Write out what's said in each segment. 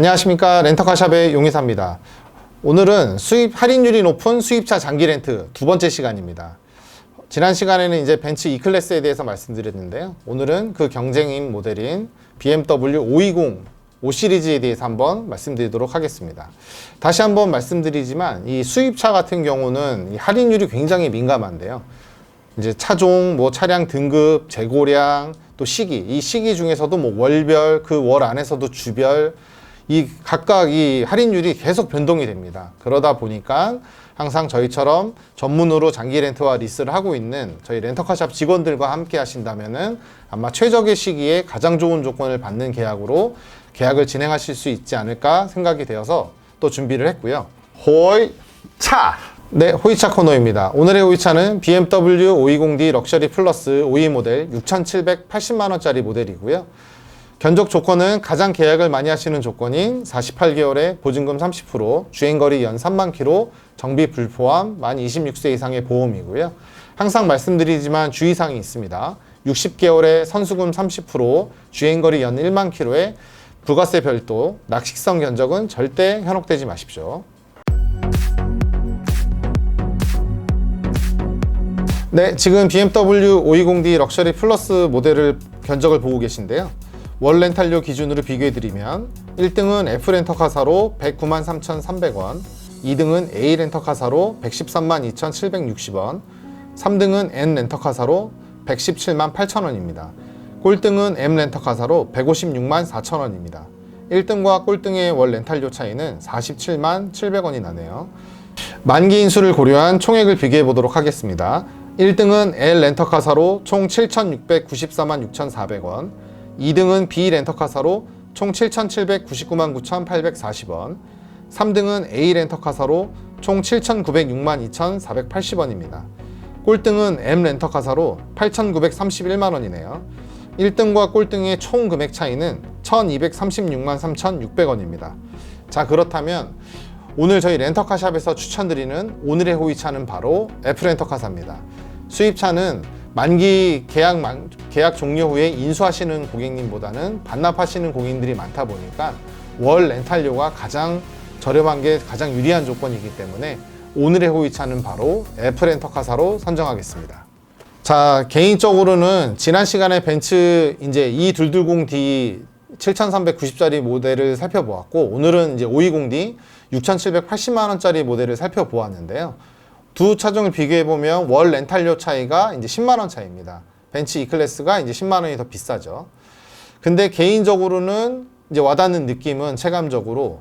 안녕하십니까 렌터카샵의 용의사입니다. 오늘은 수입 할인율이 높은 수입차 장기 렌트 두 번째 시간입니다. 지난 시간에는 이제 벤츠 E클래스에 대해서 말씀드렸는데요. 오늘은 그 경쟁인 모델인 BMW 520 5 시리즈에 대해서 한번 말씀드리도록 하겠습니다. 다시 한번 말씀드리지만 이 수입차 같은 경우는 이 할인율이 굉장히 민감한데요. 이제 차종, 뭐 차량 등급, 재고량, 또 시기, 이 시기 중에서도 뭐 월별, 그 월 안에서도 주별, 이 각각 이 할인율이 계속 변동이 됩니다. 그러다 보니까 항상 저희처럼 전문으로 장기 렌트와 리스를 하고 있는 저희 렌터카샵 직원들과 함께 하신다면은 아마 최적의 시기에 가장 좋은 조건을 받는 계약으로 계약을 진행하실 수 있지 않을까 생각이 되어서 또 준비를 했고요. 호이 차! 네, 호이차 코너입니다. 오늘의 호이차는 BMW 520D 럭셔리 플러스 52 모델 6,780만 원짜리 모델이고요. 견적 조건은 가장 계약을 많이 하시는 조건인 48개월에 보증금 30%, 주행거리 연 3만 킬로, 정비 불포함, 만 26세 이상의 보험이고요. 항상 말씀드리지만 주의사항이 있습니다. 60개월에 선수금 30%, 주행거리 연 1만 킬로에 부가세 별도, 낚식성 견적은 절대 현혹되지 마십시오. 네, 지금 BMW 520D 럭셔리 플러스 모델을 견적을 보고 계신데요. 월 렌탈료 기준으로 비교해드리면 1등은 F 렌터카사로 109만 3,300원, 2등은 A 렌터카사로 113만 2,760원, 3등은 N 렌터카사로 117만 8천원입니다. 꼴등은 M 렌터카사로 156만 4천원입니다. 1등과 꼴등의 월 렌탈료 차이는 47만 700원이 나네요. 만기 인수를 고려한 총액을 비교해 보도록 하겠습니다. 1등은 L 렌터카사로 총 7,694만 6,400원, 2등은 B 렌터카사로 총 7,799만 9,840원, 3등은 A 렌터카사로 총 7,906만 2,480원입니다. 꼴등은 M 렌터카사로 8,931만 원이네요. 1등과 꼴등의 총 금액 차이는 1,236만 3,600원입니다. 자, 그렇다면 오늘 저희 렌터카샵에서 추천드리는 오늘의 호이차는 바로 F 렌터카사입니다. 수입차는 만기 계약 만, 계약 종료 후에 인수하시는 고객님보다는 반납하시는 고객님들이 많다 보니까 월 렌탈료가 가장 저렴한 게 가장 유리한 조건이기 때문에 오늘의 호이차는 바로 F 렌터카사로 선정하겠습니다. 자, 개인적으로는 지난 시간에 벤츠 이제 E220D 7,390짜리 모델을 살펴보았고 오늘은 이제 520D 6,780만 원짜리 모델을 살펴보았는데요. 두 차종을 비교해 보면 월 렌탈료 차이가 이제 10만 원 차이입니다. 벤츠 E 클래스가 이제 10만 원이 더 비싸죠. 근데 개인적으로는 이제 와닿는 느낌은 체감적으로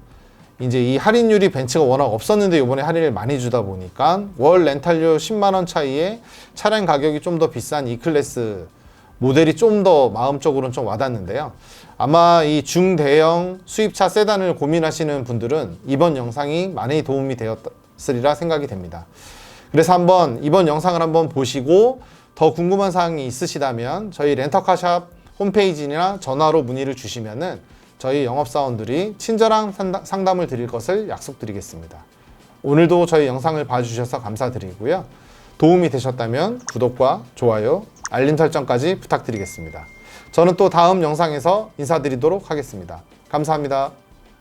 이제 이 할인율이 벤츠가 워낙 없었는데 이번에 할인을 많이 주다 보니까 월 렌탈료 10만 원 차이에 차량 가격이 좀 더 비싼 E 클래스 모델이 좀 더 마음적으로는 좀 와닿는데요. 아마 이 중대형 수입차 세단을 고민하시는 분들은 이번 영상이 많이 도움이 되었 으리라 생각이 됩니다. 그래서 한번 이번 영상을 한번 보시고 더 궁금한 사항이 있으시다면 저희 렌터카샵 홈페이지나 전화로 문의를 주시면은 저희 영업사원들이 친절한 상담- 상담을 드릴 것을 약속드리겠습니다. 오늘도 저희 영상을 봐주셔서 감사드리고요. 도움이 되셨다면 구독과 좋아요, 알림 설정까지 부탁드리겠습니다. 저는 또 다음 영상에서 인사드리도록 하겠습니다. 감사합니다.